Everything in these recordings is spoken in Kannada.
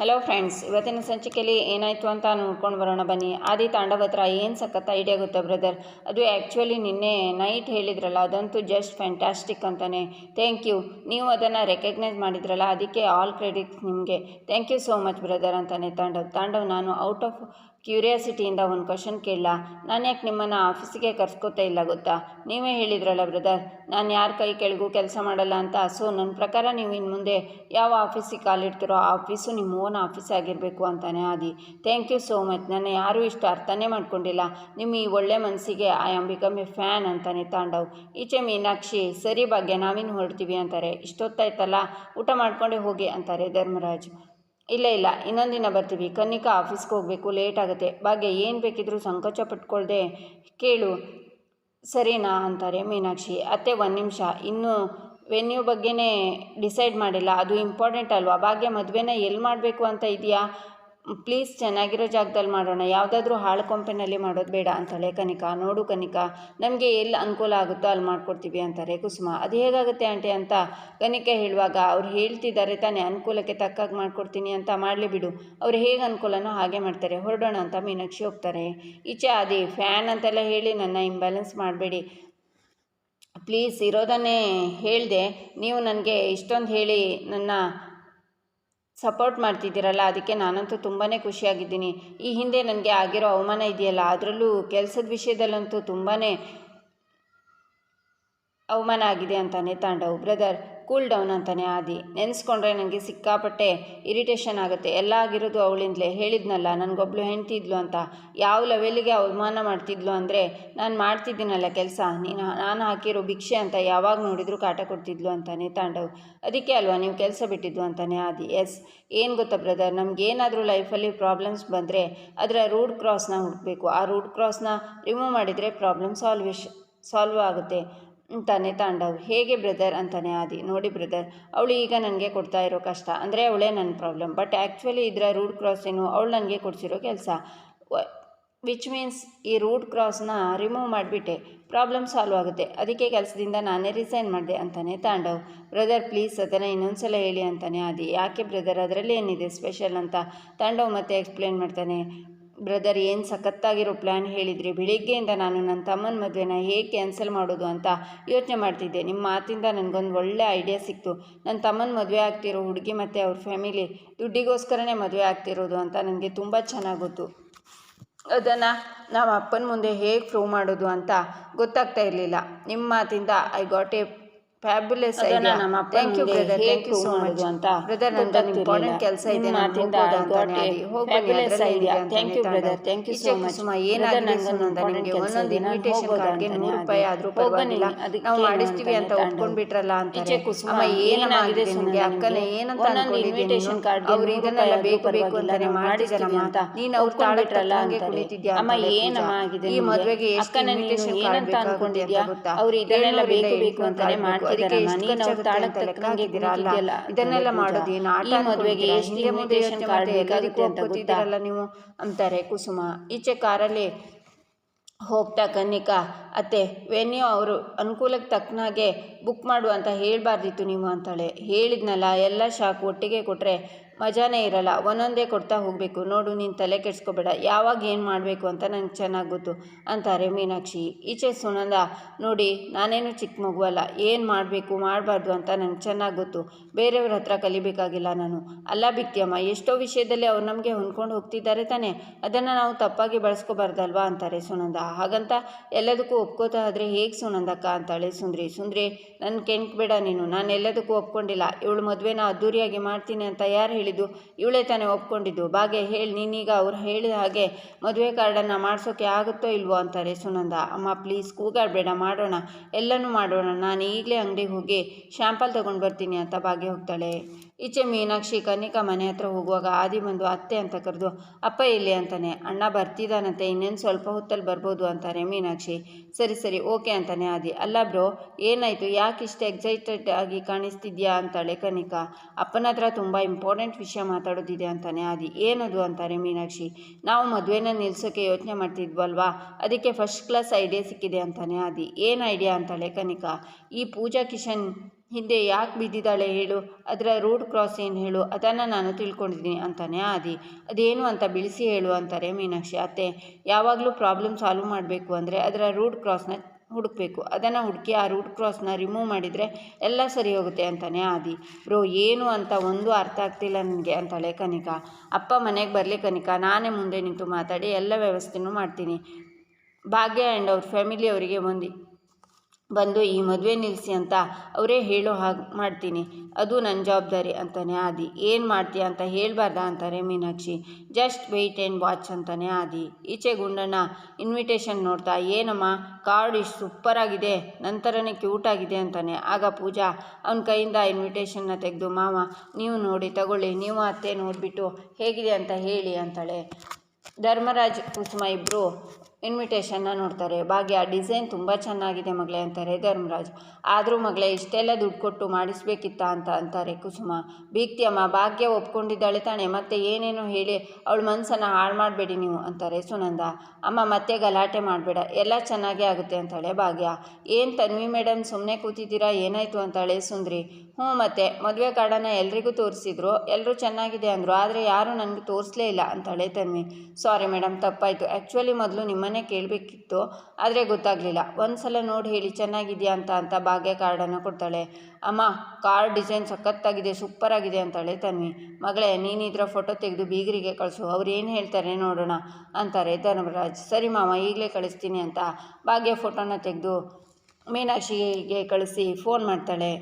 ಹಲೋ ಫ್ರೆಂಡ್ಸ್ ಇವತ್ತಿನ ಸಂಚಿಕೆಯಲ್ಲಿ ಏನಾಯಿತು ಅಂತ ನೋಡ್ಕೊಂಡು ಬರೋಣ ಬನ್ನಿ. ಆದಿ ತಾಂಡವ ಹತ್ರ ಏನು ಸಖತ್ ಐಡಿಯಾ ಗೊತ್ತಾ ಬ್ರದರ್ ಅದು ಆ್ಯಕ್ಚುಲಿ ನಿನ್ನೆ ನೈಟ್ ಹೇಳಿದ್ರಲ್ಲ, ಅದಂತೂ ಜಸ್ಟ್ ಫ್ಯಾಂಟಾಸ್ಟಿಕ್ ಅಂತಾನೆ. ಥ್ಯಾಂಕ್ ಯು ನೀವು ಅದನ್ನು ರೆಕಗ್ನೈಸ್ ಮಾಡಿದ್ರಲ್ಲ, ಅದಕ್ಕೆ ಆಲ್ ಕ್ರೆಡಿಟ್ಸ್ ನಿಮಗೆ. Thank you so much brother ಅಂತಾನೆ ತಾಂಡವ್. ತಾಂಡವ್, ನಾನು ಔಟ್ ಆಫ್ ಕ್ಯೂರಿಯಾಸಿಟಿಯಿಂದ ಒಂದು ಕ್ವಶನ್ ಕೇಳಲ್ಲ ನಾನು ಯಾಕೆ ನಿಮ್ಮನ್ನು ಆಫೀಸಿಗೆ ಕರ್ಸ್ಕೋತಾ ಇಲ್ಲ ಗೊತ್ತಾ? ನೀವೇ ಹೇಳಿದ್ರಲ್ಲ ಬ್ರದರ್, ನಾನು ಯಾರ ಕೈ ಕೆಳಗೂ ಕೆಲಸ ಮಾಡಲ್ಲ ಅಂತ, ಸೊ ನನ್ನ ಪ್ರಕಾರ ನೀವು ಇನ್ನು ಮುಂದೆ ಯಾವ ಆಫೀಸಿಗೆ ಕಾಲಿಡ್ತೀರೋ ಆ ಆಫೀಸು ನಿಮ್ಮ ಓನ್ ಆಫೀಸ್ ಆಗಿರಬೇಕು ಅಂತಾನೆ Adi. Thank you so much. ನನ್ನ ಯಾರೂ ಇಷ್ಟು ಅರ್ಥನೇ ಮಾಡ್ಕೊಂಡಿಲ್ಲ. ನಿಮ್ಮ ಈ ಒಳ್ಳೆ ಮನಸ್ಸಿಗೆ I am become a fan ಅಂತಾನೆ ತಾಂಡವ್. ಈಚೆ ಮೀನಾಕ್ಷಿ, ಸರಿ ಭಾಗ್ಯ, ನಾವಿನ್ನು ಹೊರಡ್ತೀವಿ ಅಂತಾರೆ. ಇಷ್ಟೊತ್ತಾಯ್ತಲ್ಲ? ಊಟ ಮಾಡ್ಕೊಂಡೇ ಹೋಗಿ ಅಂತಾರೆ ಧರ್ಮರಾಜ್. ಇಲ್ಲ ಇಲ್ಲ. ಇನ್ನೊಂದು ದಿನ ಬರ್ತೀವಿ. ಕನ್ನಿಕಾ ಆಫೀಸ್ಗೆ ಹೋಗಬೇಕು. ಲೇಟ್ ಆಗುತ್ತೆ. ಭಾಗ್ಯ, ಏನು ಬೇಕಿದ್ರೂ ಸಂಕೋಚ ಪಟ್ಕೊಳ್ದೆ ಕೇಳು. ಸರಿನಾ ಅಂತಾರೆ ಮೀನಾಕ್ಷಿ. ಅತ್ತೆ ಒಂದು ನಿಮಿಷ. ಇನ್ನೂ ವೆನ್ಯೂ ಬಗ್ಗೆನೇ ಡಿಸೈಡ್ ಮಾಡಿಲ್ಲ. ಅದು ಇಂಪಾರ್ಟೆಂಟ್ ಅಲ್ವಾ? ಭಾಗ್ಯ, ಮದುವೆನ ಎಲ್ಲಿ ಮಾಡಬೇಕು ಅಂತ ಇದೆಯಾ? ಪ್ಲೀಸ್ ಚೆನ್ನಾಗಿರೋ ಜಾಗದಲ್ಲಿ ಮಾಡೋಣ. ಯಾವುದಾದ್ರೂ ಹಾಳು ಕೊಂಪೆನಲ್ಲಿ ಮಾಡೋದು ಬೇಡ ಅಂತಾಳೆ ಕನಿಕಾ. ನೋಡು ಕನಿಕಾ, ನಮಗೆ ಎಲ್ಲಿ ಅನುಕೂಲ ಆಗುತ್ತೋ ಅಲ್ಲಿ ಮಾಡ್ಕೊಡ್ತೀವಿ ಅಂತಾರೆ ಕುಸುಮ. ಅದು ಹೇಗಾಗುತ್ತೆ ಆಂಟಿ ಅಂತ ಕನಿಕೆ ಹೇಳುವಾಗ, ಅವ್ರು ಹೇಳ್ತಿದ್ದಾರೆ ತಾನೇ, ಅನುಕೂಲಕ್ಕೆ ತಕ್ಕಾಗಿ ಮಾಡ್ಕೊಡ್ತೀನಿ ಅಂತ ಮಾಡಲಿ ಬಿಡು. ಅವ್ರು ಹೇಗೆ ಅನುಕೂಲನೋ ಹಾಗೆ ಮಾಡ್ತಾರೆ. ಹೊರಡೋಣ ಅಂತ ಮೀನಾಕ್ಷಿ ಹೋಗ್ತಾರೆ. ಈಚೆ ಅದೇ ಫ್ಯಾನ್ ಅಂತೆಲ್ಲ ಹೇಳಿ ನನ್ನ ಇಂಬ್ಯಾಲೆನ್ಸ್ ಮಾಡಬೇಡಿ. ಪ್ಲೀಸ್ ಇರೋದನ್ನೇ ಹೇಳಿದೆ. ನೀವು ನನಗೆ ಇಷ್ಟೊಂದು ಹೇಳಿ ನನ್ನ ಸಪೋರ್ಟ್ ಮಾಡ್ತಿದ್ದೀರಲ್ಲ, ಅದಕ್ಕೆ ನಾನಂತೂ ತುಂಬಾ ಖುಷಿಯಾಗಿದ್ದೀನಿ. ಈ ಹಿಂದೆ ನನಗೆ ಆಗಿರೋ ಅವಮಾನ ಇದೆಯಲ್ಲ, ಅದರಲ್ಲೂ ಕೆಲಸದ ವಿಷಯದಲ್ಲಂತೂ ತುಂಬಾ ಅವಮಾನ ಆಗಿದೆ ಅಂತಾನೆ ತಾಂಡವ್. ಬ್ರದರ್ ಕೂಲ್ ಡೌನ್ ಅಂತಾನೆ ಆದಿ. ನೆನೆಸ್ಕೊಂಡ್ರೆ ನನಗೆ ಸಿಕ್ಕಾಪಟ್ಟೆ ಇರಿಟೇಷನ್ ಆಗುತ್ತೆ. ಎಲ್ಲ ಆಗಿರೋದು ಅವಳಿಂದಲೇ. ಹೇಳಿದ್ನಲ್ಲ, ನನಗೊಬ್ಳು ಹೆಂಡ್ತಿ ಇದ್ಲು ಅಂತ. ಯಾವ ಲೆವೆಲಿಗೆ ಅವಮಾನ ಮಾಡ್ತಿದ್ಲು ಅಂದರೆ, ನಾನು ಮಾಡ್ತಿದ್ದೀನಲ್ಲ ಕೆಲಸ. ನೀನು ನಾನು ಹಾಕಿರೋ ಭಿಕ್ಷೆ ಅಂತ ಯಾವಾಗ ನೋಡಿದರೂ ಕಾಟ ಕೊಡ್ತಿದ್ಲು ಅಂತಾನೆ ತಾಂಡವ್. ಅದಕ್ಕೆ ಅಲ್ವಾ ನೀವು ಕೆಲಸ ಬಿಟ್ಟಿದ್ದು ಅಂತಾನೆ ಆದಿ. ಎಸ್, ಏನು ಗೊತ್ತಾ ಬ್ರದರ್? ನಮಗೇನಾದರೂ ಲೈಫಲ್ಲಿ ಪ್ರಾಬ್ಲಮ್ಸ್ ಬಂದರೆ ಅದರ ರೂಟ್ ಕ್ರಾಸ್ನ ಹುಡುಕಬೇಕು. ಆ ರೂಟ್ ಕ್ರಾಸ್ನ ರಿಮೂವ್ ಮಾಡಿದರೆ ಪ್ರಾಬ್ಲಮ್ ಸಾಲ್ವೇಶ್ ಸಾಲ್ವ್ ಆಗುತ್ತೆ. ಅಂತಾನೆ ತಾಂಡವ್. ಹೇಗೆ ಬ್ರದರ್ ಅಂತಾನೆ ಆದಿ. ನೋಡಿ ಬ್ರದರ್, ಅವಳು ಈಗ ನನಗೆ ಕೊಡ್ತಾ ಇರೋ ಕಷ್ಟ. ಅಂದರೆ ಅವಳೇ ನನ್ನ ಪ್ರಾಬ್ಲಮ್. ಬಟ್ ಆ್ಯಕ್ಚುಲಿ ಇದರ ರೂಟ್ ಕ್ರಾಸ್ ಏನು ಅವಳು ನನಗೆ ಕೊಡಿಸಿರೋ ಕೆಲಸ. ವಿಚ್ ಮೀನ್ಸ್ ಈ ರೂಟ್ ಕ್ರಾಸ್ನ ರಿಮೂವ್ ಮಾಡಿಬಿಟ್ಟೆ. ಪ್ರಾಬ್ಲಮ್ ಸಾಲ್ವ್ ಆಗುತ್ತೆ. ಅದಕ್ಕೆ ಕೆಲಸದಿಂದ ನಾನೇ ರಿಸೈನ್ ಮಾಡಿದೆ ಅಂತಾನೆ ತಾಂಡವ್. ಬ್ರದರ್, ಪ್ಲೀಸ್ ಅದನ್ನು ಇನ್ನೊಂದು ಸಲ ಹೇಳಿ ಅಂತಾನೆ ಆದಿ. ಯಾಕೆ ಬ್ರದರ್, ಅದರಲ್ಲಿ ಏನಿದೆ ಸ್ಪೆಷಲ್ ಅಂತ ತಾಂಡವ್ ಮತ್ತೆ ಎಕ್ಸ್ಪ್ಲೇನ್ ಮಾಡ್ತಾನೆ. ಬ್ರದರ್ ಏನು ಸಖತ್ತಾಗಿರೋ ಪ್ಲ್ಯಾನ್ ಹೇಳಿದರೆ? ಬೆಳಿಗ್ಗೆಯಿಂದ ನಾನು ನನ್ನ ತಮ್ಮನ ಮದುವೆನ ಹೇಗೆ ಕ್ಯಾನ್ಸಲ್ ಮಾಡೋದು ಅಂತ ಯೋಚನೆ ಮಾಡ್ತಿದ್ದೆ. ನಿಮ್ಮ ಮಾತಿಂದ ನನಗೊಂದು ಒಳ್ಳೆ ಐಡಿಯಾ ಸಿಕ್ತು. ನನ್ನ ತಮ್ಮನ ಮದುವೆ ಆಗ್ತಿರೋ ಹುಡುಗಿ ಮತ್ತು ಅವ್ರ ಫ್ಯಾಮಿಲಿ ದುಡ್ಡಿಗೋಸ್ಕರನೇ ಮದುವೆ ಆಗ್ತಿರೋದು ಅಂತ ನನಗೆ ತುಂಬ ಚೆನ್ನಾಗಿ ಗೊತ್ತು. ಅದನ್ನು ನಮ್ಮ ಅಪ್ಪನ ಮುಂದೆ ಹೇಗೆ ಪ್ರೂವ್ ಮಾಡೋದು ಅಂತ ಗೊತ್ತಾಗ್ತಾ ಇರಲಿಲ್ಲ. ನಿಮ್ಮ ಮಾತಿಂದ ಐ ಗಾಟ್ ಎ ಫ್ಯಾಬ್ಯುಲಸ್ ನಮ್ಮ ಥ್ಯಾಂಕ್ ಯು ಮುಂದೆ brother thank you so much ಅಂತ ಬ್ರದರ್ ನಂದು ಇಂಪಾರ್ಟೆಂಟ್ ಕೆಲಸ ಇದೆ ಮಾತಿಂದ ನಿಮಗೆ ಒಂದೊಂದು ಇನ್ವಿಟೇಷನ್ ಕಾರ್ಡ್ಗೆ ನೂರು. ರೂಪಾಯಿ ಆದರೂ ಪರವಾಗಿಲ್ಲ. ನಾವು ಮಾಡಿಸ್ತೀವಿ ಅಂತ. ಒಪ್ಕೊಂಡ್ಬಿಟ್ರಲ್ಲ ಕುಸುಮ ಅಮ್ಮ ಏನಾಗಿದೆ ಅಕ್ಕನ ಏನಂತ ಇನ್ವಿಟೇಷನ್ ಕಾರ್ಡ್ ಅವ್ರು ಇದನ್ನೆಲ್ಲ ಬೇಕು ಬೇಕು ಅಂತಾನೆ ಅಂತ ನೀನು ಅವ್ರ ತಾಳಿಟ್ರಲ್ಲ ಅಂತಾರೆ. ಕುಳಿತಿದ್ಯಾ ಅಮ್ಮ ಏನಮ್ಮ. ಆಗಿದೆ ಈ ಮದ್ವೆಗೆ ಎಷ್ಟು? ಅಂತ ಗೊತ್ತಾ? ಅವ್ರು ಇದನ್ನೆಲ್ಲ ಏಳ್ನೂರಿಂದ ಬೇಕು ಬೇಕು ಅಂತಾನೆ ಎಂಟ್ನೂರು ಖರ್ಚಾಗುತ್ತೆ ತಾಳಕ್ಕೆ ತಕ್ಕಂಗೆ ಹಾಕಿದ್ದೀರಾ ಇದನ್ನೆಲ್ಲ ಮಾಡೋದು ಏನು ಆಟ ಮದುವೆಗೆ? ಎಷ್ಟು ಹಿಂದೆ ಮುಂದೆ invitation ಯೋಚನೆ card ಮಾಡಿ ಬೇಕಾಗುತ್ತೆ ಅಂತ ಗೊತ್ತಾ? ನೀವು ಅಂತಾರೆ ಕುಸುಮ. ಈಚೆ ಕಾರಲ್ಲಿ ಹೋಗ್ತಾ ಕನ್ನಿಕಾ ಅತ್ತೆ ವೆನ್ಯೂ ಅವರು ಅನುಕೂಲಕ್ಕೆ ತಕ್ಕನಾಗೆ ಬುಕ್ ಮಾಡು ಅಂತ ಹೇಳಬಾರ್ದಿತ್ತು ನೀವು ಅಂತಾಳೆ. ಹೇಳಿದ್ನಲ್ಲ ಎಲ್ಲ ಶಾಕ್ ಒಟ್ಟಿಗೆ ಕೊಟ್ಟರೆ ಮಜಾನೇ ಇರಲ್ಲ, ಒಂದೊಂದೇ ಕೊಡ್ತಾ ಹೋಗಬೇಕು. ನೋಡು, ನೀನು ತಲೆ ಕೆಡಿಸ್ಕೋಬೇಡ. ಯಾವಾಗ ಏನು ಮಾಡಬೇಕು ಅಂತ ನಂಗೆ ಚೆನ್ನಾಗಿ ಗೊತ್ತು, ಅಂತಾರೆ ಮೀನಾಕ್ಷಿ. ಈಚೆ ಸುನಂದ, ನೋಡಿ, ನಾನೇನು ಚಿಕ್ಕ ಮಗು ಅಲ್ಲ, ಏನು ಮಾಡಬೇಕು, ಮಾಡಬಾರ್ದು ಅಂತ ನನಗೆ ಚೆನ್ನಾಗಿ ಗೊತ್ತು. ಬೇರೆಯವ್ರ ಹತ್ರ ಕಲಿಬೇಕಾಗಿಲ್ಲ ನಾನು. ಅಲ್ಲ ಬಿತ್ತಿಯಮ್ಮ ಎಷ್ಟೋ ವಿಷಯದಲ್ಲಿ ಅವ್ರು ನಮಗೆ ಹೊಂದ್ಕೊಂಡು ಹೋಗ್ತಿದ್ದಾರೆ ತಾನೇ. ಅದನ್ನು ನಾವು ತಪ್ಪಾಗಿ ಬಳಸ್ಕೋಬಾರ್ದಲ್ವಾ, ಅಂತಾರೆ ಸುನಂದ. ಹಾಗಂತ ಎಲ್ಲದಕ್ಕೂ ಒಪ್ಕೋತಾ ಆದರೆ ಹೇಗೆ ಸುನಂದಕ್ಕ ಅಂತಾಳೆ ಸುಂದ್ರಿ. ಸುಂದ್ರಿ ನನ್ನ ಕೆಣ್ಕ್ಬೇಡ ನೀನು. ನಾನು ಎಲ್ಲದಕ್ಕೂ ಒಪ್ಕೊಂಡಿಲ್ಲ. ಇವಳು ಮದುವೆನ ಅದ್ದೂರಿಯಾಗಿ ಮಾಡ್ತೀನಿ ಅಂತ ಯಾರು ಹೇಳಿದ್ದು, ಇವಳೇ ತಾನೇ ಒಪ್ಕೊಂಡಿದ್ದು. ಬಾಗೆ ಹೇಳಿ, ನೀನೀಗ ಅವ್ರು ಹೇಳಿದ ಹಾಗೆ ಮದುವೆ ಕಾರ್ಡನ್ನು ಮಾಡಿಸೋಕೆ ಆಗುತ್ತೋ ಇಲ್ವೋ ಅಂತಾರೆ ಸುನಂದ. ಅಮ್ಮ ಪ್ಲೀಸ್ ಕೂಗಾಡಬೇಡ ಮಾಡೋಣ. ಎಲ್ಲನೂ ಮಾಡೋಣ. ನಾನು ಈಗಲೇ ಅಂಗಡಿಗೆ ಹೋಗಿ ಶ್ಯಾಂಪಲ್ ತೊಗೊಂಡು ಬರ್ತೀನಿ ಅಂತ ಭಾಗ್ಯ ಹೋಗ್ತಾಳೆ. ಈಚೆ ಮೀನಾಕ್ಷಿ ಕನಿಕಾ ಮನೆ ಹತ್ರ ಹೋಗುವಾಗ ಆದಿ ಬಂದು ಅತ್ತೆ ಅಂತ ಕರೆದು, ಅಪ್ಪ ಇಲ್ಲಿ ಅಂತಾನೆ, ಅಣ್ಣ ಬರ್ತಿದ್ದಾನಂತೆ, ಇನ್ನೇನು ಸ್ವಲ್ಪ ಹೊತ್ತಲ್ಲಿ ಬರ್ಬೋದು ಅಂತಾರೆ ಮೀನಾಕ್ಷಿ. ಸರಿ ಸರಿ, ಓಕೆ ಅಂತಾನೆ ಆದಿ. ಅಲ್ಲ ಬ್ರೋ, ಏನಾಯಿತು? ಯಾಕೆ ಇಷ್ಟು ಎಕ್ಸೈಟೆಡ್ ಆಗಿ ಕಾಣಿಸ್ತಿದ್ಯಾ? ಅಂತಾಳೆ ಕನಿಕಾ ಅಪ್ಪನ ಹತ್ರ ತುಂಬ ಇಂಪಾರ್ಟೆಂಟ್ ವಿಷಯ ಮಾತಾಡೋದಿದೆ ಅಂತಾನೆ ಆದಿ. ಏನದು? ಅಂತಾರೆ ಮೀನಾಕ್ಷಿ. ನಾವು ಮದುವೆನ ನಿಲ್ಸೋಕ್ಕೆ ಯೋಚನೆ ಮಾಡ್ತಿದ್ವಲ್ವಾ? ಅದಕ್ಕೆ ಫಸ್ಟ್ ಕ್ಲಾಸ್ ಐಡಿಯಾ ಸಿಕ್ಕಿದೆ ಅಂತಾನೆ ಆದಿ. ಏನು ಐಡಿಯಾ ಅಂತಾಳೆ ಕನಿಕಾ ಈ ಪೂಜಾ ಕಿಶನ್ ಹಿಂದೆ ಯಾಕೆ ಬಿದ್ದಿದ್ದಾಳೆ ಹೇಳು, ಅದರ ರೂಟ್ ಕ್ರಾಸ್ ಏನು ಹೇಳು, ಅದನ್ನು ನಾನು ತಿಳ್ಕೊಂಡಿದ್ದೀನಿ ಅಂತಾನೆ ಆದಿ. ಅದೇನು ಅಂತ ಬಿಳಿಸಿ ಹೇಳು ಅಂತಾರೆ ಮೀನಾಕ್ಷಿ. ಅತ್ತೆ, ಯಾವಾಗಲೂ ಪ್ರಾಬ್ಲಮ್ ಸಾಲ್ವ್ ಮಾಡಬೇಕು ಅಂದರೆ ಅದರ ರೂಟ್ ಕ್ರಾಸ್ನ ಹುಡುಕಬೇಕು. ಅದನ್ನು ಹುಡುಕಿ ಆ ರೂಟ್ ಕ್ರಾಸ್ನ ರಿಮೂವ್ ಮಾಡಿದರೆ ಎಲ್ಲ ಸರಿ ಹೋಗುತ್ತೆ ಅಂತಾನೆ ಆದಿ. ಬ್ರೋ, ಏನು ಅಂತ ಒಂದು ಅರ್ಥ ಆಗ್ತಿಲ್ಲ ನನಗೆ ಅಂತಾಳೆ ಕನಿಕಾ. ಅಪ್ಪ ಮನೆಗೆ ಬರಲಿ ಕನಿಕಾ, ನಾನೇ ಮುಂದೆ ನಿಂತು ಮಾತಾಡಿ ಎಲ್ಲ ವ್ಯವಸ್ಥೆನೂ ಮಾಡ್ತೀನಿ. ಭಾಗ್ಯ ಆ್ಯಂಡ್ ಅವ್ರ ಫ್ಯಾಮಿಲಿ ಅವರಿಗೆ ಒಂದು ಬಂದು ಈ ಮದುವೆ ನಿಲ್ಲಿಸಿ ಅಂತ ಅವರೇ ಹೇಳೋ ಹಾಗೆ ಮಾಡ್ತೀನಿ. ಅದು ನನ್ನ ಜವಾಬ್ದಾರಿ ಅಂತಾನೆ ಆದಿ. ಏನು ಮಾಡ್ತೀಯ ಅಂತ ಹೇಳಬಾರ್ದಾ ಅಂತಾರೆ Meenakshi. Just wait and watch ಅಂತಾನೆ ಆದಿ. ಈಚೆ ಗುಂಡಣ್ಣ ಇನ್ವಿಟೇಷನ್ ನೋಡ್ತಾ, ಏನಮ್ಮ, ಕಾರ್ಡ್ ಇಷ್ಟು ಸೂಪರಾಗಿದೆ ನಂತರನೇ ಕ್ಯೂಟ್ ಆಗಿದೆ ಅಂತಾನೆ. ಆಗ ಪೂಜಾ, ಅವನ ಕೈಯಿಂದ ಇನ್ವಿಟೇಷನ್ನ ತೆಗೆದು, ಮಾವ, ನೀವು ನೋಡಿ, ತಗೊಳ್ಳಿ, ನೀವು ಅತ್ತೆ ನೋಡಿಬಿಟ್ಟು ಹೇಗಿದೆ ಅಂತ ಹೇಳಿ ಅಂತಾಳೆ. ಧರ್ಮರಾಜ್ ಕುಸುಮ ಇಬ್ಬರು ಇನ್ವಿಟೇಷನ್ನ ನೋಡ್ತಾರೆ. ಭಾಗ್ಯ ಡಿಸೈನ್ ತುಂಬ ಚೆನ್ನಾಗಿದೆ ಮಗಳೇ ಅಂತಾರೆ ಧರ್ಮರಾಜ್. ಆದರೂ ಮಗಳೇ, ಇಷ್ಟೆಲ್ಲ ದುಡ್ಡು ಕೊಟ್ಟು ಮಾಡಿಸ್ಬೇಕಿತ್ತ ಅಂತ ಅಂತಾರೆ ಕುಸುಮ. ಭೀಕ್ತಿಯಮ್ಮ, ಭಾಗ್ಯ ಒಪ್ಕೊಂಡಿದ್ದಾಳೆ ತಾನೆ, ಮತ್ತೆ ಏನೇನೋ ಹೇಳಿ ಅವಳ ಮನಸ್ಸನ್ನು ಹಾಳು ಮಾಡಬೇಡಿ ನೀವು ಅಂತಾರೆ ಸುನಂದ. ಅಮ್ಮ, ಮತ್ತೆ ಗಲಾಟೆ ಮಾಡಬೇಡ, ಎಲ್ಲ ಚೆನ್ನಾಗೇ ಆಗುತ್ತೆ ಅಂತಾಳೆ ಭಾಗ್ಯ. ಏನು ತನ್ವಿ ಮೇಡಮ್ ಸುಮ್ಮನೆ ಕೂತಿದ್ದೀರಾ? ಏನಾಯಿತು ಅಂತಾಳೆ ಸುಂದ್ರಿ. ಹ್ಞೂ ಮತ್ತೆ, ಮದುವೆ ಕಾರ್ಡನ್ನು ಎಲ್ರಿಗೂ ತೋರಿಸಿದ್ರು ಎಲ್ಲರೂ ಚೆನ್ನಾಗಿದೆ ಅಂದರು, ಆದರೆ ಯಾರೂ ನನಗೆ ತೋರಿಸಲೇ ಇಲ್ಲ ಅಂತಾಳೆ ತನ್ವಿ. ಸಾರಿ ಮೇಡಮ್ ತಪ್ಪಾಯಿತು. ಆ್ಯಕ್ಚುಲಿ ಮೊದಲು ನಿಮ್ಮನ್ನೇ ಕೇಳಬೇಕಿತ್ತು, ಆದರೆ ಗೊತ್ತಾಗಲಿಲ್ಲ. ಒಂದು ಸಲ ನೋಡಿ ಹೇಳಿ, ಚೆನ್ನಾಗಿದೆಯಾ ಅಂತ ಅಂತ ಭಾಗ್ಯ ಕಾರ್ಡನ್ನು ಕೊಡ್ತಾಳೆ. ಅಮ್ಮ ಕಾರ್ಡ್ ಡಿಸೈನ್ ಸಖತ್ತಾಗಿದೆ, ಸೂಪರಾಗಿದೆ ಅಂತಾಳೆ ತನ್ವಿ. ಮಗಳೇ, ನೀನು ಇದರ ಫೋಟೋ ತೆಗೆದು ಬೀಗರಿಗೆ ಕಳಿಸು, ಅವ್ರು ಏನು ಹೇಳ್ತಾರೆ ನೋಡೋಣ ಅಂತಾರೆ ಧರ್ಮರಾಜ್. ಸರಿ ಮಾವ, ಈಗಲೇ ಕಳಿಸ್ತೀನಿ ಅಂತ ಭಾಗ್ಯ ಫೋಟೋನ ತೆಗೆದು ಮೀನಾಕ್ಷಿಗೆ ಕಳಿಸಿ, ಫೋನ್ ಮಾಡ್ತಾಳೆ.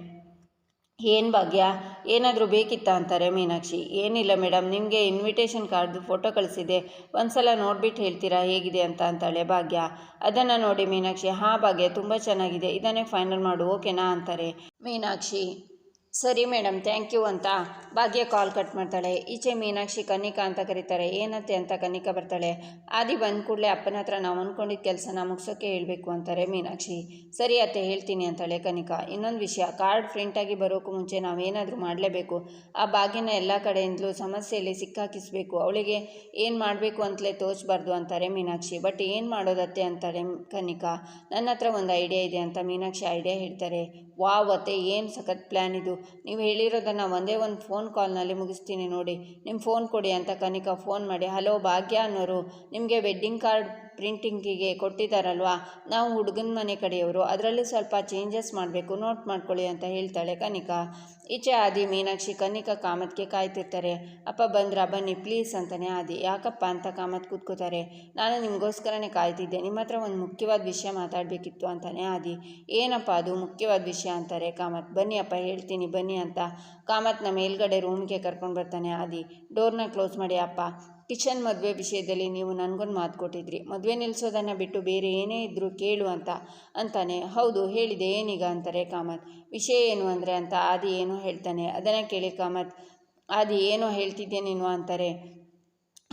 ಏನು ಭಾಗ್ಯ? ಏನಾದರೂ ಬೇಕಿತ್ತಾ ಅಂತಾರೆ ಮೀನಾಕ್ಷಿ. ಏನಿಲ್ಲ ಮೇಡಮ್ ನಿಮಗೆ ಇನ್ವಿಟೇಷನ್ ಕಾರ್ಡ್ದು ಫೋಟೋ ಕಳಿಸಿದೆ. ಒಂದು ಸಲ ನೋಡಿಬಿಟ್ಟು ಹೇಳ್ತೀರಾ ಹೇಗಿದೆ ಅಂತ ಅಂತಾಳೆ ಭಾಗ್ಯ. ಅದನ್ನು ನೋಡಿ ಮೀನಾಕ್ಷಿ, ಹಾಂ ಭಾಗ್ಯ, ತುಂಬ ಚೆನ್ನಾಗಿದೆ. ಇದನ್ನೇ ಫೈನಲ್ ಮಾಡು ಓಕೆನಾ ಅಂತಾರೆ ಮೀನಾಕ್ಷಿ. ಸರಿ ಮೇಡಮ್ ಥ್ಯಾಂಕ್ ಯು ಅಂತ ಭಾಗ್ಯ ಕಾಲ್ ಕಟ್ ಮಾಡ್ತಾಳೆ. ಈಚೆ ಮೀನಾಕ್ಷಿ ಕನ್ನಿಕಾ ಅಂತ ಕರೀತಾರೆ. ಏನತ್ತೆ ಅಂತ ಕನ್ನಿಕಾ ಬರ್ತಾಳೆ. ಆದಿ ಬಂದ ಕೂಡಲೇ ಅಪ್ಪನ ಹತ್ರ ನಾವು ಅಂದ್ಕೊಂಡಿದ್ದ ಕೆಲಸನ ಮುಗಿಸೋಕ್ಕೆ ಹೇಳಬೇಕು ಅಂತಾರೆ ಮೀನಾಕ್ಷಿ. ಸರಿ ಅತ್ತೆ, ಹೇಳ್ತೀನಿ ಅಂತಾಳೆ ಕನಿಕಾ. ಇನ್ನೊಂದು ವಿಷಯ ಕಾರ್ಡ್ ಪ್ರಿಂಟಾಗಿ ಬರೋಕ್ಕೂ ಮುಂಚೆ ನಾವೇನಾದರೂ ಮಾಡಲೇಬೇಕು. ಆ ಭಾಗ್ಯನ ಎಲ್ಲ ಕಡೆಯಿಂದಲೂ ಸಮಸ್ಯೆಯಲ್ಲಿ ಸಿಕ್ಕಾಕಿಸ್ಬೇಕು. ಅವಳಿಗೆ ಏನು ಮಾಡಬೇಕು ಅಂತಲೇ ತೋಚಬಾರ್ದು ಅಂತಾರೆ ಮೀನಾಕ್ಷಿ. ಬಟ್ ಏನು ಮಾಡೋದತ್ತೆ ಅಂತಾಳೆ ಕನಿಕಾ. ನನ್ನ ಹತ್ರ ಒಂದು ಐಡಿಯಾ ಇದೆ ಅಂತ ಮೀನಾಕ್ಷಿ ಐಡಿಯಾ ಹೇಳ್ತಾರೆ. ವಾವ್ ಅತ್ತೆ ಏನು ಸಖತ್ ಪ್ಲ್ಯಾನ್ ಇದು? ನೀವು ಹೇಳಿರೋದನ್ನು ಒಂದೇ ಒಂದು ಫೋನ್ ಕಾಲ್ನಲ್ಲಿ ಮುಗಿಸ್ತೀನಿ ನೋಡಿ. ನಿಮ್ಮ ಫೋನ್ ಕೊಡಿ ಅಂತ ಕನಿಕಾ ಫೋನ್ ಮಾಡಿ, ಹಲೋ ಭಾಗ್ಯ ಅನ್ನೋರು, ನಿಮಗೆ ವೆಡ್ಡಿಂಗ್ ಕಾರ್ಡ್ ಪ್ರಿಂಟಿಂಗಿಗೆ ಕೊಟ್ಟಿದ್ದಾರಲ್ವಾ? ನಾವು ಹುಡುಗನ ಮನೆ ಕಡೆಯವರು, ಅದರಲ್ಲಿ ಸ್ವಲ್ಪ ಚೇಂಜಸ್ ಮಾಡಬೇಕು ನೋಟ್ ಮಾಡ್ಕೊಳ್ಳಿ ಅಂತ ಹೇಳ್ತಾಳೆ ಕನಿಕಾ. ಈಚೆ ಆದಿ, ಮೀನಾಕ್ಷಿ ಕನಿಕಾ ಕಾಮತ್ಗೆ ಕಾಯ್ತಿರ್ತಾರೆ. ಅಪ್ಪ ಬಂದ್ರಾ? ಬನ್ನಿ ಪ್ಲೀಸ್ ಅಂತಾನೆ ಆದಿ. ಯಾಕಪ್ಪ ಅಂತ ಕಾಮತ್ ಕೂತ್ಕೋತಾರೆ. ನಾನು ನಿಮಗೋಸ್ಕರನೇ ಕಾಯ್ತಿದ್ದೆ, ನಿಮ್ಮ ಹತ್ರ ಒಂದು ಮುಖ್ಯವಾದ ವಿಷಯ ಮಾತಾಡಬೇಕಿತ್ತು ಅಂತಾನೆ ಆದಿ. ಏನಪ್ಪ ಅದು ಮುಖ್ಯವಾದ ವಿಷಯ ಅಂತಾರೆ ಕಾಮತ್. ಬನ್ನಿ ಅಪ್ಪ, ಹೇಳ್ತೀನಿ, ಬನ್ನಿ ಅಂತ. ಕಾಮತ್ನ ಮೇಲ್ಗಡೆ ರೂಮ್ಗೆ ಕರ್ಕೊಂಡು ಬರ್ತಾನೆ ಆದಿ. ಡೋರ್ನ ಕ್ಲೋಸ್ ಮಾಡಿ, ಅಪ್ಪ. ಕಿಚನ್ ಮದುವೆ ವಿಷಯದಲ್ಲಿ ನೀವು ನನಗೊಂದು ಮಾತು ಕೊಟ್ಟಿದ್ರಿ. ಮದುವೆ ನಿಲ್ಲಿಸೋದನ್ನು ಬಿಟ್ಟು ಬೇರೆ ಏನೇ ಇದ್ದರೂ ಕೇಳು ಅಂತ, ಅಂತಾನೆ. ಹೌದು, ಹೇಳಿದೆ. ಏನೀಗ ಅಂತಾರೆ ಕಾಮತ್? ವಿಷಯ ಏನು ಅಂದರೆ ಅಂತ ಆದಿ ಏನು ಹೇಳ್ತಾನೆ. ಅದನ್ನು ಕೇಳಿ ಕಾಮತ್, ಆದಿ ಏನೋ ಹೇಳ್ತಿದ್ದೆ ನೀನು ಅಂತಾರೆ.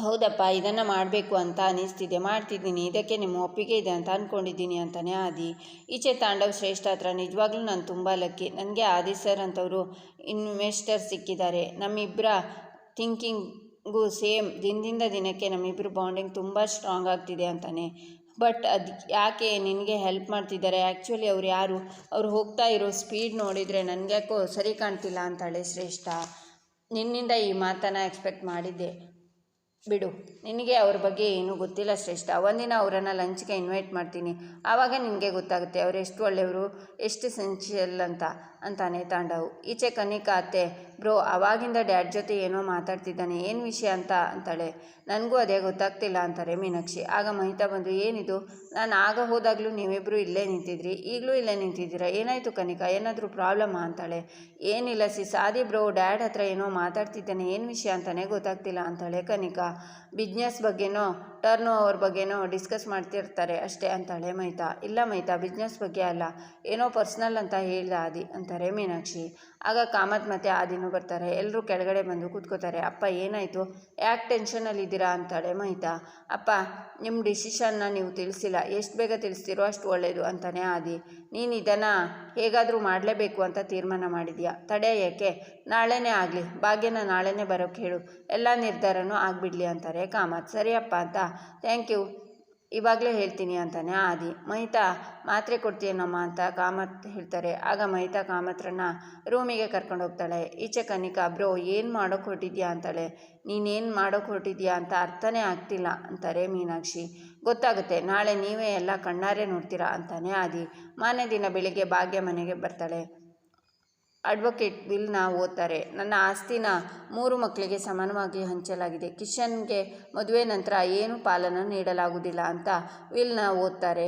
ಹೌದಪ್ಪ, ಇದನ್ನು ಮಾಡಬೇಕು ಅಂತ ಅನಿಸ್ತಿದೆ. ಮಾಡ್ತಿದ್ದೀನಿ. ಇದಕ್ಕೆ ನಿಮ್ಮ ಒಪ್ಪಿಗೆ ಇದೆ ಅಂತ ಅಂದ್ಕೊಂಡಿದ್ದೀನಿ ಅಂತಾನೆ ಆದಿ. ಈಚೆ ತಾಂಡವ್ ಶ್ರೇಷ್ಠ ಹತ್ರ ನಿಜವಾಗ್ಲೂ ನಾನು ತುಂಬ ಲಕ್ಕಿ. ನನಗೆ ಆದಿ ಸರ್ ಅಂತವರು ಇನ್ವೆಸ್ಟರ್ ಸಿಕ್ಕಿದ್ದಾರೆ. ನಮ್ಮಿಬ್ಬರ ಥಿಂಕಿಂಗು ಸೇಮ್ ದಿನದಿಂದ ದಿನಕ್ಕೆ ನಮ್ಮಿಬ್ಬರು ಬಾಂಡಿಂಗ್ ತುಂಬ ಸ್ಟ್ರಾಂಗ್ ಆಗ್ತಿದೆ ಅಂತಾನೆ. ಬಟ್ ಅದು ಯಾಕೆ ನಿನಗೆ ಹೆಲ್ಪ್ ಮಾಡ್ತಿದ್ದಾರೆ? ಆ್ಯಕ್ಚುಲಿ ಅವ್ರು ಯಾರು? ಅವ್ರು ಹೋಗ್ತಾ ಇರೋ ಸ್ಪೀಡ್ ನೋಡಿದರೆ ನನಗ್ಯಾಕೋ ಸರಿ ಕಾಣ್ತಿಲ್ಲ ಅಂತಾಳೆ ಶ್ರೇಷ್ಠ. ನಿನ್ನಿಂದ ಈ ಮಾತನ್ನು ಎಕ್ಸ್ಪೆಕ್ಟ್ ಮಾಡಿದ್ದೆ. ಬಿಡು. ನಿನಗೆ ಅವ್ರ ಬಗ್ಗೆ ಏನೂ ಗೊತ್ತಿಲ್ಲ ಶ್ರೇಷ್ಠ. ಒಂದಿನ ಅವರನ್ನು ಲಂಚ್ಗೆ ಇನ್ವೈಟ್ ಮಾಡ್ತೀನಿ. ಆವಾಗ ನಿನಗೆ ಗೊತ್ತಾಗುತ್ತೆ ಅವ್ರು ಎಷ್ಟು ಒಳ್ಳೆಯವರು, ಎಷ್ಟು ಸೆನ್ಷಿಯಲ್ ಅಂತ, ಅಂತಾನೆ ತಾಂಡವು. ಈಚೆ ಕನಿಕಾ ಅತ್ತೆ, ಬ್ರೋ ಆವಾಗಿಂದ ಡ್ಯಾಡ್ ಜೊತೆ ಏನೋ ಮಾತಾಡ್ತಿದ್ದಾನೆ, ಏನು ವಿಷಯ ಅಂತ? ಅಂತಾಳೆ. ನನಗೂ ಅದೇ ಗೊತ್ತಾಗ್ತಿಲ್ಲ, ಅಂತಾರೆ ಮೀನಾಕ್ಷಿ. ಆಗ ಮಹಿತಾ ಬಂದು, ಏನಿದು? ನಾನು ಆಗ ಹೋದಾಗಲೂ ನೀವಿಬ್ಬರು ಇಲ್ಲೇ ನಿಂತಿದ್ರಿ. ಈಗಲೂ ಇಲ್ಲೇ ನಿಂತಿದ್ದೀರಾ? ಏನಾಯಿತು ಕನಿಕಾ? ಏನಾದರೂ ಪ್ರಾಬ್ಲಮ್ಮಾ ಅಂತಾಳೆ. ಏನಿಲ್ಲ ಸಿ ಸಾದಿ ಬ್ರೋ, ಡ್ಯಾಡ್ ಹತ್ರ ಏನೋ ಮಾತಾಡ್ತಿದ್ದಾನೆ, ಏನು ವಿಷಯ ಅಂತಾನೆ ಗೊತ್ತಾಗ್ತಿಲ್ಲ, ಅಂತಾಳೆ ಕನಿಕಾ. ಬಿಸ್ನೆಸ್ ಬಗ್ಗೆನೋ, ಟರ್ನ್ ಓವರ್ ಬಗ್ಗೆನೋ ಡಿಸ್ಕಸ್ ಮಾಡ್ತಿರ್ತಾರೆ ಅಷ್ಟೇ ಅಂತಾಳೆ ಮೈತಾ. ಇಲ್ಲ ಮೈತಾ, ಬಿಸ್ನೆಸ್ ಬಗ್ಗೆ ಅಲ್ಲ. ಏನೋ ಪರ್ಸ್ನಲ್ ಅಂತ ಹೇಳ್ದ ಆದಿ, ಅಂತಾರೆ ಮೀನಾಕ್ಷಿ. ಆಗ ಕಾಮತ್ ಮತ್ತೆ ಆದಿನೂ ಬರ್ತಾರೆ. ಎಲ್ಲರೂ ಕೆಳಗಡೆ ಬಂದು ಕೂತ್ಕೋತಾರೆ, ಅಪ್ಪ, ಏನಾಯಿತು? ಯಾಕೆ ಟೆನ್ಷನಲ್ಲಿದ್ದೀರಾ ಅಂತಾಳೆ ಮಹಿತಾ. ಅಪ್ಪ ನಿಮ್ಮ ಡಿಸಿಷನ್ನ ನೀವು ತಿಳಿಸಿಲ್ಲ. ಎಷ್ಟು ಬೇಗ ತಿಳಿಸ್ತೀರೋ ಅಷ್ಟು ಒಳ್ಳೆಯದು ಅಂತಾನೆ ಆದಿ. ನೀನು ಇದನ್ನು ಹೇಗಾದರೂ ಮಾಡಲೇಬೇಕು ಅಂತ ತೀರ್ಮಾನ ಮಾಡಿದ್ಯಾ? ತಡೆ ಏಕೆ ನಾಳೆನೇ ಆಗಲಿ. ಭಾಗ್ಯನ ನಾಳೆನೇ ಬರೋಕ್ಕೆ ಹೇಳು. ಎಲ್ಲ ನಿರ್ಧಾರನೂ ಆಗಿಬಿಡಲಿ, ಅಂತಾರೆ ಕಾಮತ್. ಸರಿಯಪ್ಪ, ಅಂತ. ಥ್ಯಾಂಕ್ ಯು ಇವಾಗಲೇ ಹೇಳ್ತೀನಿ ಅಂತಾನೆ ಆದಿ. ಮಹಿತಾ ಮಾತ್ರೆ ಕೊಡ್ತೀಯನಮ್ಮ ಅಂತ ಕಾಮತ್ ಹೇಳ್ತಾರೆ. ಆಗ ಮಹಿತಾ ಕಾಮತ್ರನ್ನ ರೂಮಿಗೆ ಕರ್ಕೊಂಡು ಹೋಗ್ತಾಳೆ. ಈಚೆ ಕನಿಕಾ, ಬ್ರೋ, ಏನು ಮಾಡೋಕೆ ಹೊರಟಿದ್ಯಾ ಅಂತಾಳೆ. ನೀನೇನು ಮಾಡೋಕೆ ಹೊರಟಿದ್ಯಾ ಅಂತ ಅರ್ಥನೇ ಆಗ್ತಿಲ್ಲ ಅಂತಾರೆ ಮೀನಾಕ್ಷಿ. ಗೊತ್ತಾಗುತ್ತೆ, ನಾಳೆ ನೀವೇ ಎಲ್ಲ ಕಣ್ಣಾರೆ ನೋಡ್ತೀರಾ ಅಂತಾನೆ ಆದಿ. ಮಾನೇ ದಿನ ಬೆಳಿಗ್ಗೆ ಭಾಗ್ಯ ಮನೆಗೆ ಬರ್ತಾಳೆ. ಅಡ್ವೊಕೇಟ್ ಬಿಲ್ನ ಓದ್ತಾರೆ. ನನ್ನ ಆಸ್ತಿನ ಮೂರು ಮಕ್ಕಳಿಗೆ ಸಮಾನವಾಗಿ ಹಂಚಲಾಗಿದೆ. ಕಿಶನ್ಗೆ ಮದುವೆ ನಂತರ ಏನು ಪಾಲನ ನೀಡಲಾಗುವುದಿಲ್ಲ ಅಂತ ವಿಲ್ನ ಓದ್ತಾರೆ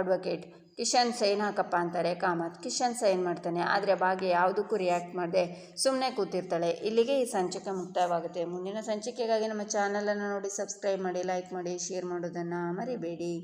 ಅಡ್ವೊಕೇಟ್ ಕಿಶನ್ ಸೈನ್ ಹಾಕಪ್ಪ ಅಂತಾರೆ ಕಾಮತ್. ಕಿಶನ್ ಸೈನ್ ಮಾಡ್ತಾನೆ, ಆದರೆ ಭಾಗ್ಯ ಯಾವುದಕ್ಕೂ ರಿಯಾಕ್ಟ್ ಮಾಡದೆ ಸುಮ್ಮನೆ ಕೂತಿರ್ತಾಳೆ. ಇಲ್ಲಿಗೆ ಈ ಸಂಚಿಕೆ ಮುಕ್ತಾಯವಾಗುತ್ತೆ ಮುಂದಿನ ಸಂಚಿಕೆಗಾಗಿ ನಮ್ಮ ಚಾನಲನ್ನು ನೋಡಿ ಸಬ್ಸ್ಕ್ರೈಬ್ ಮಾಡಿ ಲೈಕ್ ಮಾಡಿ ಶೇರ್ ಮಾಡೋದನ್ನು ಮರಿಬೇಡಿ.